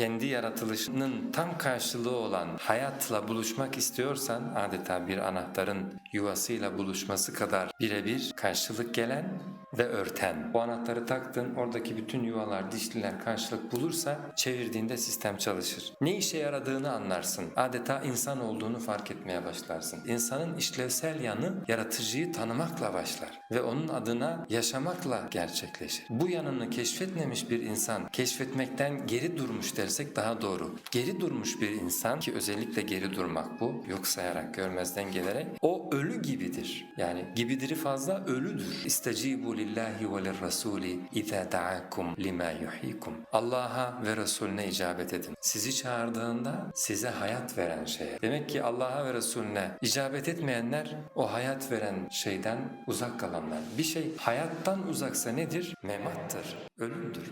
kendi yaratılışının tam karşılığı olan hayatla buluşmak istiyorsan adeta bir anahtarın yuvasıyla buluşması kadar birebir karşılık gelen ve örten. Bu anahtarı taktın oradaki bütün yuvalar, dişliler karşılık bulursa çevirdiğinde sistem çalışır. Ne işe yaradığını anlarsın. Adeta insan olduğunu fark etmeye başlarsın. İnsanın işlevsel yanı yaratıcıyı tanımakla başlar ve onun adına yaşamakla gerçekleşir. Bu yanını keşfetmemiş bir insan keşfetmekten geri durmuş dersek daha doğru. Geri durmuş bir insan ki özellikle geri durmak bu yok sayarak görmezden gelerek o ölü gibidir. Yani gibidiri fazla ölüdür. İstecibu lillahi ve lirrasuli izâ da'akum lima yuhyikum. Allah'a ve Resulüne icabet edin. Sizi çağırdığında size hayat veren şeye. Demek ki Allah'a ve Resulüne icabet etmeyenler o hayat veren şeyden uzak kalanlar. Bir şey hayattan uzaksa nedir? Memattır, ölümdür.